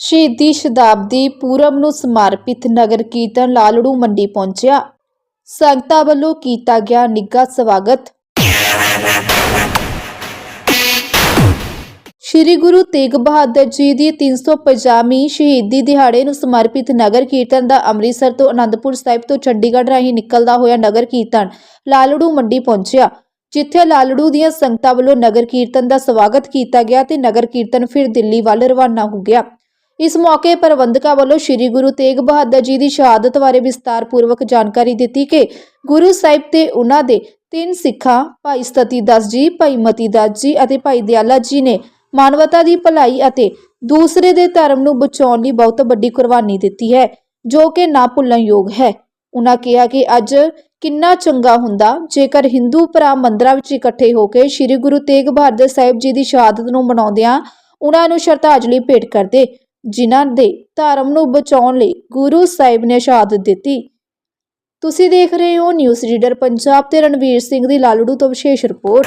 ਸ਼ਹੀਦੀ ਸ਼ਤਾਬਦੀ ਪੂਰਬ ਨੂੰ ਸਮਰਪਿਤ ਨਗਰ ਕੀਰਤਨ ਲਾਲੜੂ ਮੰਡੀ ਪਹੁੰਚਿਆ। ਸੰਗਤਾਂ ਵੱਲੋਂ ਕੀਤਾ ਗਿਆ ਨਿੱਘਾ ਸਵਾਗਤ। ਸ਼੍ਰੀ ਗੁਰੂ ਤੇਗ ਬਹਾਦਰ ਜੀ ਦੀ 350ਵੀਂ ਸ਼ਹੀਦੀ ਦਿਹਾੜੇ ਨੂੰ ਸਮਰਪਿਤ ਨਗਰ ਕੀਰਤਨ ਦਾ ਅੰਮ੍ਰਿਤਸਰ ਤੋਂ ਅਨੰਦਪੁਰ ਸਾਹਿਬ ਤੋਂ ਚੰਡੀਗੜ੍ਹ ਰਾਹੀਂ ਨਿਕਲਦਾ ਹੋਇਆ ਨਗਰ ਕੀਰਤਨ ਲਾਲੜੂ ਮੰਡੀ ਪਹੁੰਚਿਆ। ਜਿੱਥੇ ਲਾਲੜੂ ਦੀਆਂ ਸੰਗਤਾਂ ਵੱਲੋਂ ਨਗਰ ਕੀਰਤਨ ਦਾ ਸਵਾਗਤ ਕੀਤਾ ਗਿਆ ਤੇ ਨਗਰ ਕੀਰਤਨ ਫਿਰ ਦਿੱਲੀ ਵੱਲ ਰਵਾਨਾ ਹੋ ਗਿਆ। ਇਸ ਮੌਕੇ ਪ੍ਰਬੰਧਕਾਂ ਵੱਲੋਂ ਸ੍ਰੀ ਗੁਰੂ ਤੇਗ ਬਹਾਦਰ ਜੀ ਦੀ ਸ਼ਹਾਦਤ ਬਾਰੇ ਵਿਸਤਾਰਪੂਰਵਕ ਜਾਣਕਾਰੀ ਦਿੱਤੀ ਕਿ ਗੁਰੂ ਸਾਹਿਬ ਤੇ ਉਹਨਾਂ ਦੇ ਤਿੰਨ ਸਿੱਖਾਂ, ਭਾਈ ਸਤੀ ਦਾਸ ਜੀ, ਭਾਈ ਮਤੀ ਦਾਸ ਜੀ ਅਤੇ ਭਾਈ ਦਿਆਲਾ ਜੀ ਨੇ ਮਾਨਵਤਾ ਦੀ ਭਲਾਈ ਅਤੇ ਦੂਸਰੇ ਦੇ ਧਰਮ ਨੂੰ ਬਚਾਉਣ ਲਈ ਬਹੁਤ ਵੱਡੀ ਕੁਰਬਾਨੀ ਦਿੱਤੀ ਹੈ, ਜੋ ਕਿ ਨਾ ਭੁੱਲਣਯੋਗ ਹੈ। ਉਹਨਾਂ ਕਿਹਾ ਕਿ ਅੱਜ ਕਿੰਨਾ ਚੰਗਾ ਹੁੰਦਾ, ਜੇਕਰ ਹਿੰਦੂ ਭਰਾ ਮੰਦਰਾਂ ਵਿੱਚ ਇਕੱਠੇ ਹੋ ਕੇ ਸ੍ਰੀ ਗੁਰੂ ਤੇਗ ਬਹਾਦਰ ਸਾਹਿਬ ਜੀ ਦੀ ਸ਼ਹਾਦਤ ਨੂੰ ਮਨਾਉਂਦਿਆਂ ਉਹਨਾਂ ਨੂੰ ਸ਼ਰਧਾਂਜਲੀ ਭੇਟ ਕਰਦੇ ਜਿਨ੍ਹਾਂ ਦੇ ਧਰਮ ਨੂੰ ਬਚਾਉਣ ਲਈ ਗੁਰੂ ਸਾਹਿਬ ਨੇ ਸ਼ਹਾਦਤ ਦਿੱਤੀ। ਤੁਸੀਂ ਦੇਖ ਰਹੇ ਹੋ ਨਿਊਜ਼ ਰੀਡਰ ਪੰਜਾਬ ਤੇ ਰਣਵੀਰ ਸਿੰਘ ਦੀ ਲਾਲੜੂ ਤੋਂ ਵਿਸ਼ੇਸ਼ ਰਿਪੋਰਟ।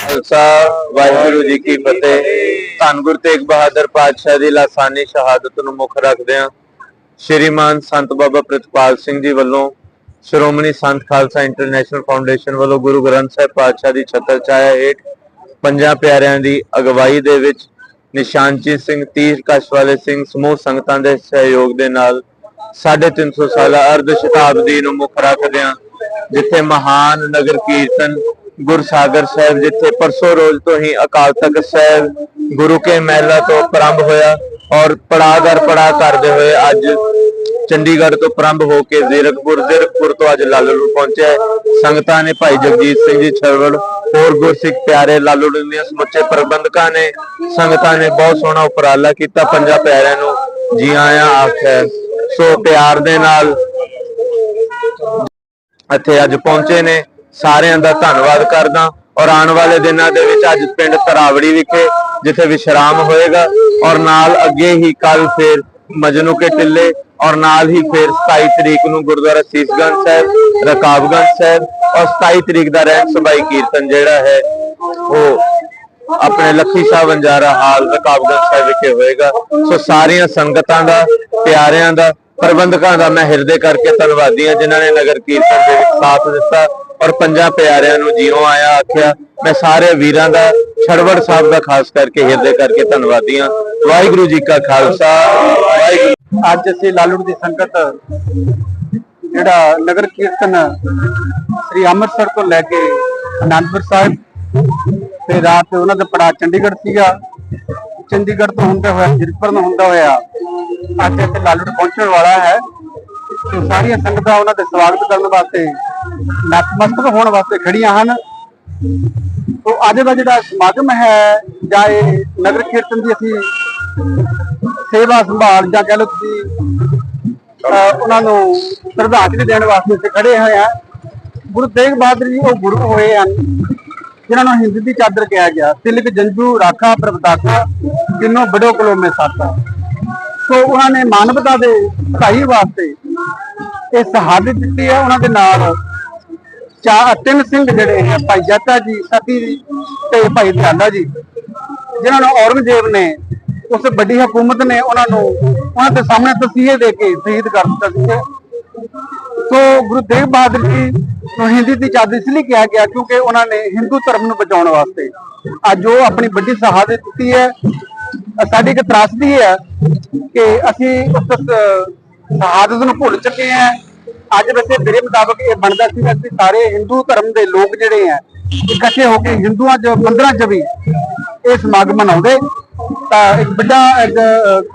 ਖਾਲਸਾ ਵਾਹਿਗੁਰੂ ਜੀ ਕੀ ਫਤਿਹ। ਧੰਨ ਗੁਰੂ ਤੇਗ ਬਹਾਦਰ ਪਾਤਸ਼ਾਹ ਦੀ ਲਾਸਾਨੀ ਸ਼ਹਾਦਤ ਨੂੰ ਮੁੱਖ ਰੱਖਦੇ ਹਾਂ ਸ਼੍ਰੀਮਾਨ ਸੰਤ ਬਾਬਾ ਪ੍ਰਿਤਪਾਲ ਸਿੰਘ ਜੀ ਵੱਲੋਂ ਸ਼੍ਰੋਮਣੀ ਸੰਤ ਖਾਲਸਾ ਇੰਟਰਨੈਸ਼ਨਲ ਫਾਊਂਡੇਸ਼ਨ ਵੱਲੋਂ ਗੁਰੂ ਗ੍ਰੰਥ ਸਾਹਿਬ ਪਾਤਸ਼ਾਹ ਦੀ ਛਤਰ ਛਾਇਆ ਹੇਠ ਪੰਜਾਂ ਪਿਆਰਿਆਂ ਦੀ ਅਗਵਾਈ ਦੇ ਵਿੱਚ ਨਿਸ਼ਾਨਚੀਤ ਸਿੰਘ, ਤੀਰ ਕਸ਼ ਵਾਲੇ ਸਿੰਘ ਸਮੂਹ ਸੰਗਤਾਂ ਦੇ ਸਹਿਯੋਗ ਦੇ ਨਾਲ 350 ਸਾਲਾ ਅਰਧ ਸ਼ਤਾਬਦੀ ਨੂੰ ਮੁੱਖ ਰੱਖਦਿਆਂ ਜਿੱਥੇ ਮਹਾਨ ਨਗਰ ਕੀਰਤਨ ਗੁਰਸਾਗਰ ਸਾਹਿਬ, ਜਿੱਥੇ ਪਰਸੋਂ ਰੋਜ਼ ਤੋਂ ਹੀ ਅਕਾਲ ਤਖਤ ਸਾਹਿਬ ਗੁਰੂ ਕੇ ਮਹਿਲਾ ਤੋਂ ਪ੍ਰਾਰੰਭ ਹੋਇਆ ਔਰ ਪੜਾਦਰ ਪੜਾ ਕਰਦੇ ਹੋਏ ਅੱਜ ਚੰਡੀਗੜ੍ਹ ਤੋਂ ਪ੍ਰਾਰੰਭ ਹੋ ਕੇ ਜ਼ੀਰਕਪੁਰ ਜ਼ੀਰਕਪੁਰ ਤੋਂ ਅੱਜ ਲਾਲੂ ਪਹੁੰਚਿਆ ਸੰਗਤਾਂ ਨੇ ਭਾਈ ਜਗਜੀਤ ਸਿੰਘ ਜੀ ਛਰਵੜ ਹੋਰ ਗੁਰਸਿੱਖ ਪਿਆਰੇ ਲਾਲੂ ਦੀਆਂ ਸਮੁੱਚੇ ਪ੍ਰਬੰਧਕਾਂ ਨੇ ਸੰਗਤਾਂ ਨੇ ਬਹੁਤ ਸੋਹਣਾ ਉਪਰਾਲਾ ਕੀਤਾ, ਪੰਜਾਂ ਪਿਆਰਿਆਂ ਨੂੰ ਜੀ ਆਇਆਂ ਆਖਿਆ ਸੋ ਪਿਆਰ ਦੇ ਨਾਲ ਇੱਥੇ ਅੱਜ ਪਹੁੰਚੇ ਨੇ। ਸਾਰਿਆਂ ਦਾ ਧੰਨਵਾਦ ਕਰਦਾ। ਔਰ ਆਉਣ ਵਾਲੇ ਦਿਨਾਂ ਦੇ ਵਿੱਚ ਅੱਜ ਪਿੰਡ ਤਰਾਵੜੀ ਵਿਖੇ ਜਿੱਥੇ ਵਿਸ਼ਰਾਮ ਹੋਏਗਾ ਔਰ ਨਾਲ ਅੱਗੇ ਹੀ ਕੱਲ ਫਿਰ ਮਜਨੂ ਕੇ ਟਿੱਲੇ ਔਰ ਨਾਲ ਹੀ ਫਿਰ 27 ਤਰੀਕ ਨੂੰ ਗੁਰਦੁਆਰਾ ਸੀਸਗੰਜ ਸਾਹਿਬ, ਰਕਾਬਗੰਜ ਸਾਹਿਬ ਔਰ 27 ਤਰੀਕ ਦਾ ਰਹਿਣ ਸਭਾਈ ਕੀਰਤਨ ਜਿਹੜਾ ਹੈ ਉਹ ਆਪਣੇ ਲੱਖੀ ਸਾਹਿਬ ਵੰਜਾਰਾ ਹਾਲ ਰਕਾਬਗੰਜ ਸਾਹਿਬ ਵਿਖੇ ਹੋਏਗਾ। ਸੋ ਸਾਰੀਆਂ ਸੰਗਤਾਂ ਦਾ, ਪਿਆਰਿਆਂ ਦਾ, ਪ੍ਰਬੰਧਕਾਂ ਦਾ ਮੈਂ ਹਿਰਦੇ ਕਰਕੇ ਧੰਨਵਾਦੀ ਹਾਂ ਜਿਨ੍ਹਾਂ ਨੇ ਨਗਰ ਕੀਰਤਨ ਦੇ ਵਿੱਚ ਸਾਥ ਦਿੱਤਾ। ਔਰ ਪੰਜਾਂ ਪਿਆਰਿਆਂ ਨੂੰ ਜਿਉਂ ਆਇਆ ਆਖਿਆ, ਮੈਂ ਸਾਰੇ ਵੀਰਾਂ ਦਾ, ਛੜਵੜ ਸਾਹਿਬ ਦਾ ਖਾਸ ਕਰਕੇ ਹਿਰਦੇ ਕਰਕੇ ਧੰਨਵਾਦੀ ਹਾਂ। ਵਾਹਿਗੁਰੂ ਜੀ ਕਾ ਖਾਲਸਾ ਅੱਜ ਅਸੀਂ ਲਾਲੂੜ ਦੀ ਸੰਗਤ, ਜਿਹੜਾ ਨਗਰ ਕੀਰਤਨ ਸ੍ਰੀ ਅੰਮ੍ਰਿਤਸਰ ਤੋਂ ਲੈ ਕੇ ਅਨੰਦਪੁਰ ਸਾਹਿਬ ਤੇ ਰਾਤ ਉਹਨਾਂ ਦਾ ਪੜਾ ਚੰਡੀਗੜ੍ਹ ਸੀਗਾ। ਚੰਡੀਗੜ੍ਹ ਤੋਂ ਹੁੰਦਾ ਹੋਇਆ ਜੀਰਕਪੁਰ ਨੂੰ ਹੁੰਦਾ ਹੋਇਆ, ਅੱਜ ਇੱਥੇ ਲਾਲੂੜ ਪਹੁੰਚਣ ਵਾਲਾ ਹੈ। ਸਾਰੀਆਂ ਸੰਗਤਾਂ ਉਹਨਾਂ ਦੇ ਸਵਾਗਤ ਕਰਨ ਵਾਸਤੇ ਨਤਮਸਤਕ ਹੋਣ ਵਾਸਤੇ ਖੜੀਆਂ ਹਨ। ਤੋ ਅੱਜ ਦਾ ਜਿਹੜਾ ਸਮਾਗਮ ਹੈ ਜਾਂ ਇਹ ਨਗਰ ਕੀਰਤਨ ਦੀ ਅਸੀਂ ਸੇਵਾ ਸੰਭਾਲ ਜਾਂ ਕਹਿ ਲਓ ਤੁਸੀਂ ਉਹਨਾਂ ਨੂੰ ਸ਼ਰਧਾਂਜਲੀ ਦੇਣ ਵਾਸਤੇ ਇੱਥੇ ਖੜੇ ਹੋਏ ਆ ਗੁਰੂ ਤੇਗ ਬਹਾਦਰ ਜੀ ਉਹ ਗੁਰੂ ਹੋਏ ਹਨ, ਜਿਨ੍ਹਾਂ ਨੂੰ ਹਿੰਦ ਦੀ ਚਾਦਰ ਕਿਹਾ ਗਿਆ। ਤਿਲਕ, ਜੰਜੂ, ਰਾਖਾ, ਪ੍ਰਭਦਾਤਾ, ਤਿੰਨੋਂ ਬੜੋ ਕਲੋ ਮੇ ਸਾਥਾ। ਸੋ ਉਹਨਾਂ ਨੇ ਮਾਨਵਤਾ ਦੇ ਭਲਾਈ ਵਾਸਤੇ ਇਹ ਸ਼ਹਾਦਤ ਦਿੱਤੀ ਹੈ। ਉਹਨਾਂ ਦੇ ਨਾਲ ਚਾਰ ਤਿੰਨ ਸਿੰਘ ਜਿਹੜੇ ਹੈ ਭਾਈ ਜਾਤਾ ਜੀ ਸਤੀ ਜੀ ਤੇ ਭਾਈ ਧਿਆਨਾ ਜੀ। ਜਿਨ੍ਹਾਂ ਨੂੰ ਔਰੰਗਜ਼ੇਬ ਨੇ ਉਸ ਵੱਡੀ ਹਕੂਮਤ ਨੇ ਉਹਨਾਂ ਨੂੰ ਉਹਨਾਂ ਦੇ ਸਾਹਮਣੇ ਤਸੀਹੇ ਦੇ ਕੇ ਸ਼ਹੀਦ ਕਰ ਦਿੱਤਾ ਸੀ। ਸੋ ਗੁਰੂ ਤੇਗ ਬਹਾਦਰ ਜੀ ਨੂੰ ਹਿੰਦੀ ਦੀ ਚਾਦਰ ਇਸ ਲਈ ਕਿਹਾ ਗਿਆ ਕਿਉਂਕਿ ਉਹਨਾਂ ਨੇ ਹਿੰਦੂ ਧਰਮ ਨੂੰ ਬਚਾਉਣ ਵਾਸਤੇ ਅੱਜ ਉਹ ਆਪਣੀ ਵੱਡੀ ਸ਼ਹਾਦਤ ਦਿੱਤੀ ਹੈ। ਸਾਡੀ ਇੱਕ ਤਰਾਸਦੀ ਹੈ ਕਿ ਅਸੀਂ ਉਸ ਸ਼ਹਾਦਤ ਨੂੰ ਭੁੱਲ ਚੁੱਕੇ ਹਾਂ। ਅੱਜ ਵੈਸੇ ਮੇਰੇ ਮੁਤਾਬਕ ਇਹ ਬਣਦਾ ਸੀ ਕਿ ਸਾਰੇ ਹਿੰਦੂ ਧਰਮ ਦੇ ਲੋਕ ਜਿਹੜੇ ਆ ਇਕੱਠੇ ਹੋ ਕੇ ਹਿੰਦੂਆਂ ਚ ਮੰਦਰਾਂ ਚ ਵੀ ਇਹ ਸਮਾਗਮ ਮਨਾਉਂਦੇ। ਤਾਂ ਇੱਕ ਵੱਡਾ ਇੱਕ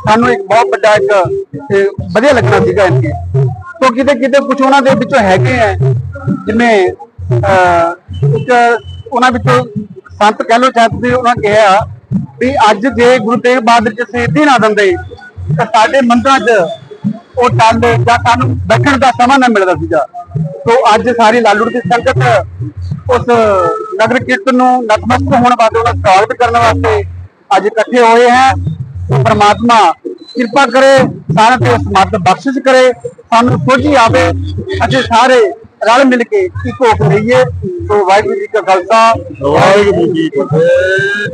ਸਾਨੂੰ ਇੱਕ ਬਹੁਤ ਵੱਡਾ ਇੱਕ ਵਧੀਆ ਲੱਗਣਾ ਸੀਗਾ ਇਨਕੇ ਤੋਂ ਕਿਤੇ ਕਿਤੇ ਕੁਝ ਉਹਨਾਂ ਦੇ ਵਿੱਚੋਂ ਹੈਗੇ ਆ ਜਿਵੇਂ ਅ, ਇੱਕ ਉਹਨਾਂ ਵਿੱਚੋਂ ਸੰਤ ਕਹਿ ਲੋ ਚਾਹਤ ਵੀ ਉਹਨਾਂ ਕਿਹਾ ਵੀ ਅੱਜ ਜੇ ਗੁਰੂ ਤੇਗ ਬਹਾਦਰ ਜੀ ਸ਼ਹੀਦੀ ਨਾ ਦਿੰਦੇ ਤਾਂ ਸਾਡੇ ਮੰਦਰਾਂ 'ਚ ਉਹ ਟਾਲੇ ਜਾਂ ਸਾਨੂੰ ਬੈਠਣ ਦਾ ਸਮਾਂ ਨਾ ਮਿਲਦਾ ਸੀਗਾ। ਸੋ ਅੱਜ ਸਾਰੀ ਲਾਲੂੜ ਦੀ ਸੰਗਤ ਉਸ ਨਗਰ ਕੀਰਤਨ ਨੂੰ ਨਤਮਸਤਕ ਹੋਣ ਵਾਸਤੇ, ਉਹਦਾ ਸਵਾਗਤ ਕਰਨ ਵਾਸਤੇ ਅੱਜ ਇਕੱਠੇ ਹੋਏ ਹੈ। ਸੋ ਪ੍ਰਮਾਤਮਾ ਕਿਰਪਾ ਕਰੇ, ਸਾਰਿਆਂ ਤੇ ਸਮਰਥ ਬਖਸ਼ਿਸ਼ ਕਰੇ, ਸਾਨੂੰ ਸੋਝੀ ਆਵੇ, ਅਸੀਂ ਸਾਰੇ ਰਲ ਮਿਲ ਕੇ ਇੱਕ ਹੋਕ ਲਈਏ ਸੋ ਵਾਹਿਗੁਰੂ ਜੀ ਕਾ ਖਾਲਸਾ, ਵਾਹਿਗੁਰੂ ਜੀ ਕੀ ਫਤਿਹ।